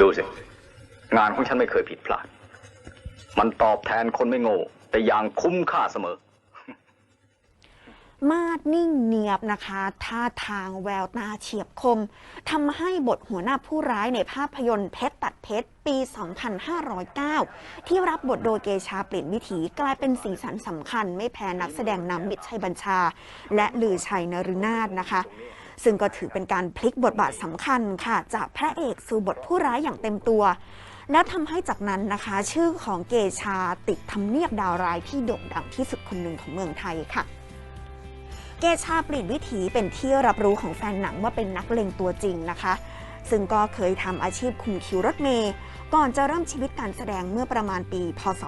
ดูสิ งานของฉันไม่เคยผิดพลาด มันตอบแทนคนไม่โง่ แต่อย่างคุ้มค่าเสมอ มาดนิ่งเนียบนะคะ ท่าทางแววตาเฉียบคมทำให้บทหัวหน้าผู้ร้ายในภาพยนตร์เพชรตัดเพชรปี 2509 ที่รับบทโดยเกชาเปลี่ยนวิถีกลายเป็นสีสันสำคัญ ไม่แพ้นักแสดงนำมิตรชัยบัญชา และลือชัยนรุนาถนะคะ ซึ่งก็ถือเป็นการพลิกบทบาทสำคัญค่ะ จากพระเอกสู่บทผู้ร้ายอย่างเต็มตัว แล้วทำให้จากนั้นนะคะ ชื่อของเกชาติดทำเนียบดาวร้ายที่โด่งดังที่สุดคนหนึ่งของเมืองไทยค่ะเกชาเปลี่ยนวิถีเป็นที่รับรู้ของแฟนหนังว่าเป็นนักเลงตัวจริงนะคะ ซึ่งก็เคยทำอาชีพคุมคิวรถเมย์ก่อนจะเริ่มชีวิตการแสดงเมื่อประมาณปี พศ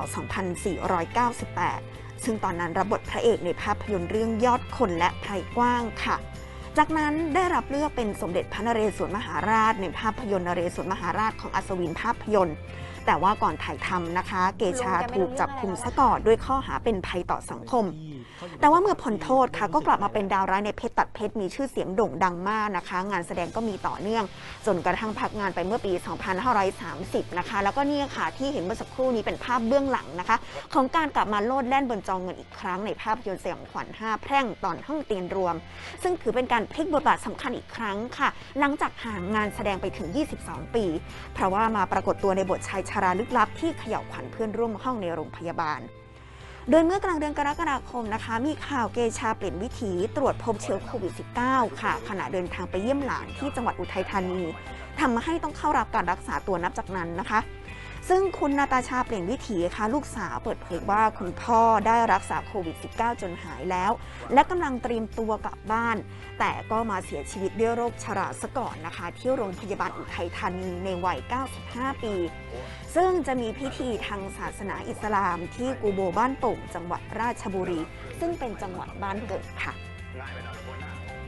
2498 ซึ่งตอนนั้นรับบทพระเอกในภาพยนตร์เรื่องยอดคนและไพรกว้างค่ะ จากนั้นได้รับเลือกเป็นสมเด็จพระนเรศวรมหาราช ในภาพยนตร์นเรศวรมหาราชของอัศวินภาพยนตร์ แต่ว่าก่อนถ่ายทำนะคะ เกชาถูกจับคุมซะก่อนด้วยข้อหาเป็นภัยต่อสังคม แต่ว่าเมื่อพ้นโทษค่ะก็กลับมาเป็นดาวร้ายในเพชรตัดเพชรมีชื่อเสียงโด่งดังมากนะคะ งานแสดงก็มีต่อเนื่อง จนกระทั่งพักงานไปเมื่อปี 2530 นะคะ แล้วก็เนี่ยค่ะที่เห็นเมื่อสักครู่นี้เป็นภาพเบื้องหลังนะคะ ของการกลับมาโลดแล่นบนจอเงินอีกครั้งในภาพยนตร์สยองขวัญ5แพร่งตอนห้องเตียนรวม ซึ่งถือเป็นการพลิกบทบาทสำคัญอีกครั้งค่ะ หลังจากห่างงานแสดงไปถึง 22 ปี เพราะว่ามาปรากฏตัวในบทชายชาราลึกลับที่เขย่าวขวัญเพื่อนร่วมห้องในโรงพยาบาล โดยเมื่อกลางเดือนกรกฎาคมนะคะ มีข่าวเกชาเปลี่ยนวิถีตรวจพบเชื้อโควิด -19 ค่ะ ขณะเดินทางไปเยี่ยมหลานที่จังหวัดอุทัยธานีทำให้ต้องเข้ารับการรักษาตัวนับจากนั้นนะคะ ซึ่งคุณนาตาชาเปลี่ยนวิถีค่ะลูกสาวเปิดเผยว่าคุณพ่อได้รักษาโควิด -19 จนหายแล้ว และกำลังเตรียมตัวกลับบ้าน แต่ก็มาเสียชีวิตด้วยโรคชราซะก่อนนะคะ ที่โรงพยาบาลอุทัยธานีในวัย 95 ปี ซึ่งจะมีพิธีทางศาสนาอิสลามที่กูโบบ้านโป่งจังหวัดราชบุรี ซึ่งเป็นจังหวัดบ้านเกิดค่ะ